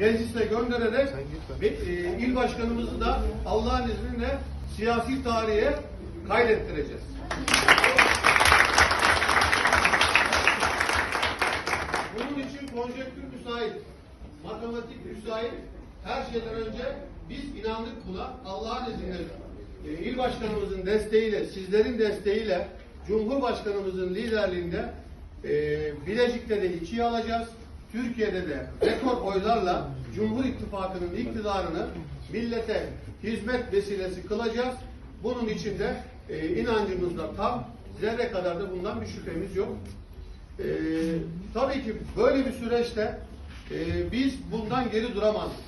meclise göndererek ve, e, il başkanımızı da Allah'ın izniyle siyasi tarihe kaydettireceğiz. Bunun için konjektür müsait, matematik müsait. Her şeyden önce biz inandık buna. Allah'ın izniyle e, il başkanımızın desteğiyle, sizlerin desteğiyle, Cumhurbaşkanımızın liderliğinde e, Bilecik'te de ikiye alacağız. Türkiye'de de rekor oylarla Cumhur İttifakı'nın iktidarını millete hizmet vesilesi kılacağız. Bunun için de e, inancımız da tam, zerre kadar da bundan bir şüphemiz yok. Ee, tabii ki böyle bir süreçte e, biz bundan geri duramazdık.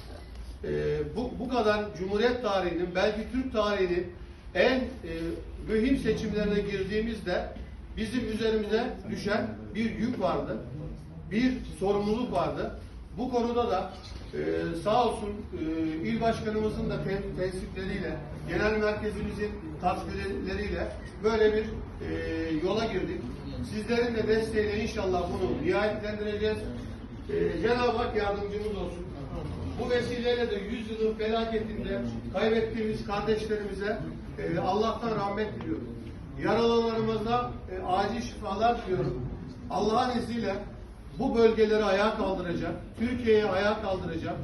Ee, bu, bu kadar Cumhuriyet tarihinin, belki Türk tarihinin en e, mühim seçimlerine girdiğimizde bizim üzerimize düşen bir yük vardı. Bir sorumluluk vardı. Bu konuda da e, sağ olsun e, il başkanımızın da ten- tensipleriyle, genel merkezimizin tasfiyetleriyle böyle bir e, yola girdik. Sizlerin de desteğiyle inşallah bunu nihayetlendireceğiz. E, Cenab-ı Hak yardımcımız olsun. Bu vesileyle de 100 yılın felaketinde kaybettiğimiz kardeşlerimize e, Allah'tan rahmet diliyorum. Yaralılarımıza e, acil şifalar diliyorum. Allah'ın izniyle bu bölgeleri ayağa kaldıracak, Türkiye'yi ayağa kaldıracak.